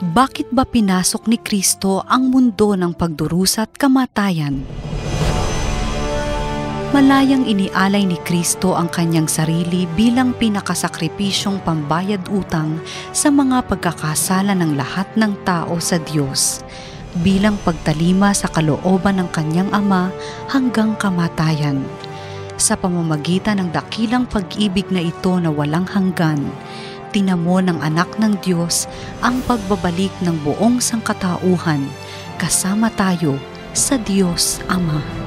Bakit ba pinasok ni Kristo ang mundo ng pagdurusa at kamatayan? Malayang inialay ni Kristo ang kanyang sarili bilang pinakasakripisyong pambayad utang sa mga pagkakasala ng lahat ng tao sa Diyos, bilang pagtalima sa kalooban ng kanyang Ama hanggang kamatayan. Sa pamamagitan ng dakilang pag-ibig na ito na walang hanggan, tinamo ng anak ng Diyos ang pagbabalik ng buong sangkatauhan kasama tayo sa Diyos Ama.